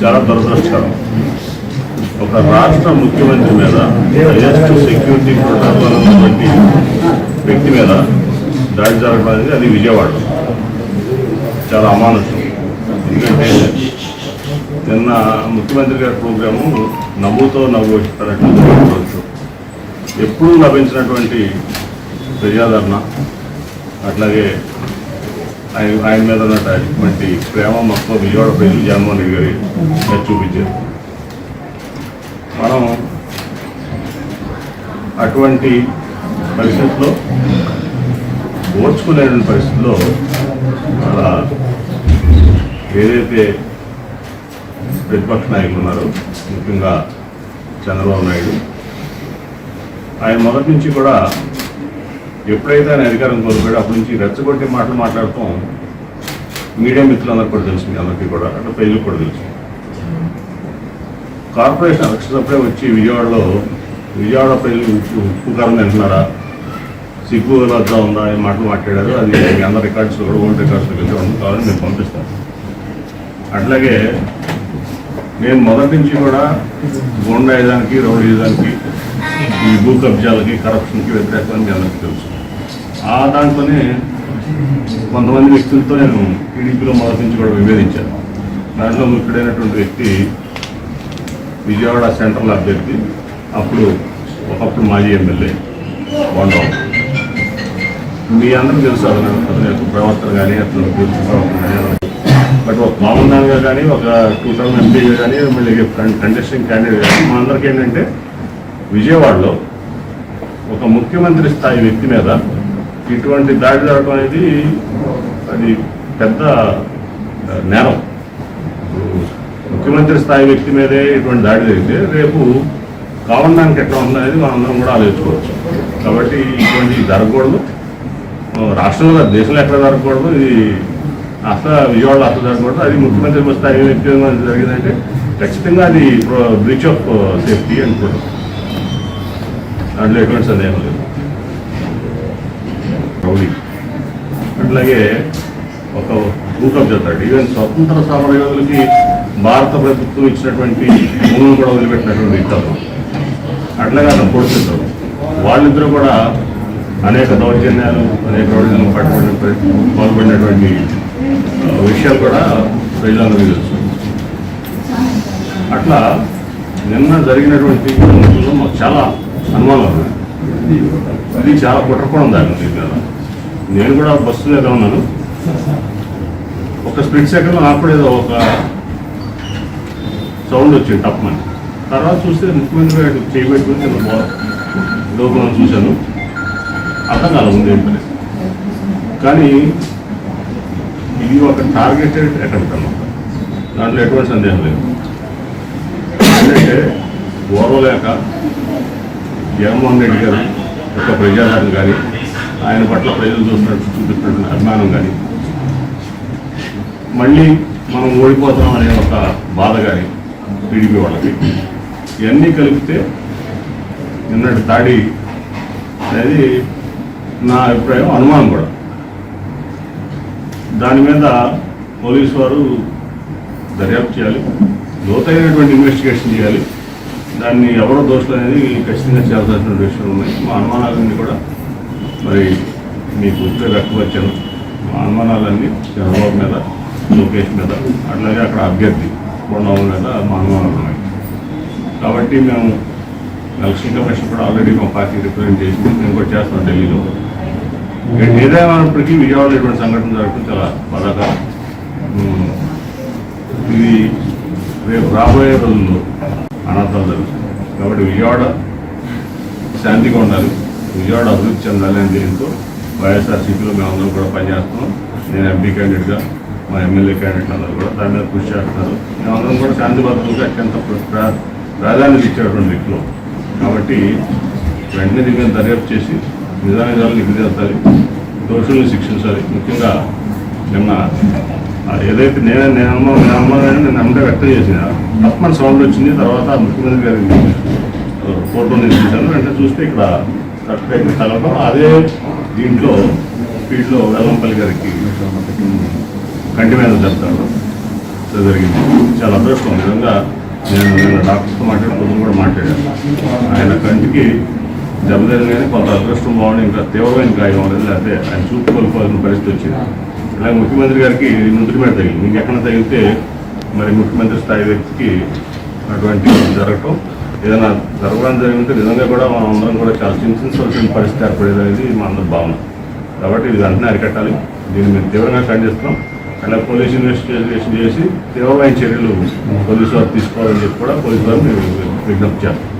చాలా దురదృష్టకరం. ఒక రాష్ట్ర ముఖ్యమంత్రి మీద హైయెస్ట్ సెక్యూరిటీ ప్రోటోకాల్ ఉన్నటువంటి వ్యక్తి మీద దాడి జరగడం అనేది అది విజయవాడ. చాలా అమానుషం. ఎందుకంటే నిన్న ముఖ్యమంత్రి గారి ప్రోగ్రాము నవ్వుతో నవ్వు వచ్చినట్టు ఎప్పుడూ లభించినటువంటి ప్రజాదరణ అట్లాగే ఆయన ఆయన మీద ఉన్నటువంటి ప్రేమ మొత్తం విజయవాడ ప్రజలు జగన్మోహన్ రెడ్డి గారి మీద చూపించారు. మనం అటువంటి పరిస్థితుల్లో ఓర్చుకునే పరిస్థితుల్లో అలా ఏదైతే ప్రతిపక్ష నాయకులు ఉన్నారో ముఖ్యంగా చంద్రబాబు నాయుడు ఆయన మొదటి నుంచి కూడా ఎప్పుడైతే ఆయన అధికారం కోల్పోయాడో అప్పటి నుంచి రెచ్చగొట్టే మాటలు మాట్లాడటం మీడియా మిత్రులందరికీ కూడా తెలుసు మీ అందరికీ కూడా అంటే ప్రజలకు కూడా తెలుసు. కార్పొరేషన్ ఎలక్షన్స్ అప్పుడే వచ్చి విజయవాడలో విజయవాడ ప్రజలు ఉప్పు ఉప్పు తింటున్నారా సిగ్గు వద్ద ఉందా అని మాటలు మాట్లాడారు. అది మీ అందరి రికార్డ్స్ కూడా ఓల్డ్ రికార్డ్స్ ఉంది. కావాలని నేను పంపిస్తాను అట్లాగే నేను మొదటి నుంచి కూడా గోండాయుధానికి రౌడీయుధానికి ఈ భూ కబ్జాలకి కరప్షన్కి వ్యతిరేకంగా మీ అందరికీ తెలుసు. ఆ దాంట్లోనే కొంతమంది వ్యక్తులతో నేను టీడీపీలో మొదటి నుంచి కూడా విభేదించాను. దాంట్లో ముఖ్యుడైనటువంటి వ్యక్తి విజయవాడ సెంట్రల్ అభ్యర్థి అప్పుడు ఒకప్పుడు మాజీ ఎమ్మెల్యే బాగుంటాం మీ అందరూ తెలుసు అతను అతని యొక్క ప్రవర్తన కానీ అతను తెలుసు ప్రవర్తన కానీ బట్ ఒక మామూలు దానిగా కానీ ఒక టూ థౌసండ్ ఎంపీగా కానీ మళ్ళీ కంటెస్టింగ్ క్యాండిడేట్ కానీ మా అందరికీ ఏంటంటే విజయవాడలో ఒక ముఖ్యమంత్రి స్థాయి వ్యక్తి మీద ఇటువంటి దాడి జరగడం అనేది అది పెద్ద నేరం. ముఖ్యమంత్రి స్థాయి వ్యక్తి మీదే ఇటువంటి దాడి జరిగితే రేపు కావడానికి ఎట్లా ఉందనేది మనందరం కూడా ఆలోచించుకోవచ్చు. కాబట్టి ఇటువంటి జరగకూడదు. రాష్ట్రంలో దేశంలో ఎక్కడ జరగకూడదు. ఇది అసలు విజయవాడలో అసలు జరగకూడదు. అది ముఖ్యమంత్రి స్థాయి వ్యక్తి జరిగిందంటే ఖచ్చితంగా అది బ్రీచ్ ఆఫ్ సేఫ్టీ అనుకోవడం దాంట్లో ఎటువంటి సందేహం లేదు. రౌడీ అట్లాగే ఒక భూకం చేస్తాడు ఈవెన్ స్వతంత్ర సమరయోధులకి భారత ప్రభుత్వం ఇచ్చినటువంటి భూములు కూడా వదిలిపెట్టినటువంటి ఇద్దరు. అట్లాగే అతను పొడుచుతారు వాళ్ళిద్దరూ కూడా అనేక దౌర్జన్యాలు అనేక రౌడీలను పట్టుబడిన పాల్పడినటువంటి విషయాలు కూడా ప్రజలందరికీ తెలుసు. అట్లా నిన్న జరిగినటువంటి మాకు చాలా అనుమానాలు ఉన్నాయి అది చాలా కుట్రకోణం దాని మీద. నేను కూడా బస్సు మీద ఉన్నాను. ఒక స్ప్లిట్ సెకండ్ నాకు కూడా ఏదో ఒక సౌండ్ వచ్చింది తప్పమని. తర్వాత చూస్తే ముఖ్యమంత్రి గారు చేయబెట్టుకుని నేను లోపల చూశాను. అర్థం కాదు ఉంది ఏంటని కానీ ఇది ఒక టార్గెటెడ్ అటెంప్ట్ అన్నమాట. దాంట్లో ఎటువంటి సందేహం లేదు. ఎందుకంటే ఓర్వలేక జగన్మోహన్ రెడ్డి గారు ఒక ప్రజాదరణ కానీ ఆయన పట్ల ప్రజలు చూస్తున్నట్టు చూపిస్తున్న అభిమానం కానీ మళ్ళీ మనం ఓడిపోతాం అనే ఒక బాధ కానీ టీడీపీ వాళ్ళకి. ఇవన్నీ కలిపితే నిన్నటి దాడి అనేది నా అభిప్రాయం అనుమానం కూడా. దాని మీద పోలీసు వారు దర్యాప్తు చేయాలి. లోతైనటువంటి ఇన్వెస్టిగేషన్ చేయాలి. దాన్ని ఎవరో దోషులు అనేది ఖచ్చితంగా చేయాల్సిన విషయాలు ఉన్నాయి. మా అనుమానాలన్నీ కూడా మరి మీకు ఇప్పుడే వ్యక్తపరిచాను వచ్చాను అనుమానాలన్నీ చంద్రబాబు మీద లోకేష్ మీద అట్లాగే అక్కడ అభ్యర్థి కొండబాబు మీద మా అనుమానాలు ఉన్నాయి. కాబట్టి మేము ఎలక్షన్ కమిషన్ కూడా ఆల్రెడీ మా పార్టీ రిప్రజెంట్ చేసింది. మేము కూడా చేస్తాం ఢిల్లీలో. ఏ- ఏదేమైనప్పటికీ విజయవాడలో ఇటువంటి సంఘటన జరగడం చాలా బాధాకరం. ఇది రేపు రాబోయే రోజుల్లో అనంతాలు జరుగుతుంది. కాబట్టి విజయవాడ శాంతిగా ఉండాలి. విజయవాడ అభివృద్ధి చెందాలని దీంతో వైఎస్ఆర్సీపీలో మేమందరం కూడా పనిచేస్తున్నాం. నేను ఎంపీ క్యాండిడేట్గా మా ఎమ్మెల్యే క్యాండిడేట్ అందరూ కూడా దాని మీద కృషి చేస్తున్నారు. మేమందరం కూడా శాంతి భద్రతలకు అత్యంత ప్రా- ప్రాధాన్యత ఇచ్చేటువంటి వ్యక్తులు. కాబట్టి వెంటనే దీని దర్యాప్తు చేసి నిజానిజాలు నిగ్రహించాలి దోషుల్ని శిక్షించాలి. ముఖ్యంగా నిన్న ఏదైతే నేను నేను అమ్మ నేను అమ్మ నేను అమ్మే వ్యక్తం చేసిన తప్పని సౌండ్ వచ్చింది తర్వాత ముఖ్యమంత్రి గారి ఫోటో నేను చూశాను వెంటనే చూస్తే ఇక్కడ కరెక్ట్గా కలపడం అదే దీంట్లో స్పీడ్లో వెల్లంపల్లి గారికి కంటి మీద చెప్తాడు జరిగింది. చాలా అదృష్టం. నిజంగా నేను నేను డాక్టర్తో మాట్లాడే పొద్దున కూడా మాట్లాడాను. ఆయన కంటికి దెబ్బతినగానే కొంత అదృష్టం బాగుండి ఇంకా తీవ్రమైన గాయం అవ్వలేదు. లేకపోతే ఆయన చూపు కోల్పోవాల్సిన పరిస్థితి వచ్చింది. అలాగే ముఖ్యమంత్రి గారికి ముందు మీద తగిలింది. ఇంకెక్కడ తగిలితే మరి ముఖ్యమంత్రి స్థాయి వ్యక్తికి అటువంటి జరగటం ఏదైనా జరగడం జరిగితే నిజంగా కూడా మనం అందరం కూడా చాలా చింతించవలసిన పరిస్థితి ఏర్పడేది అనేది మా అందరి భావన. కాబట్టి ఇది వెంటనే అరికట్టాలి. దీన్ని మేము తీవ్రంగా ఖండిస్తున్నాం. అలా పోలీస్ ఇన్వెస్టిగేషన్ చేసి తీవ్రమైన చర్యలు పోలీసు వారు తీసుకోవాలని చెప్పి కూడా పోలీసు వారు మేము విజ్ఞప్తి చేస్తాం.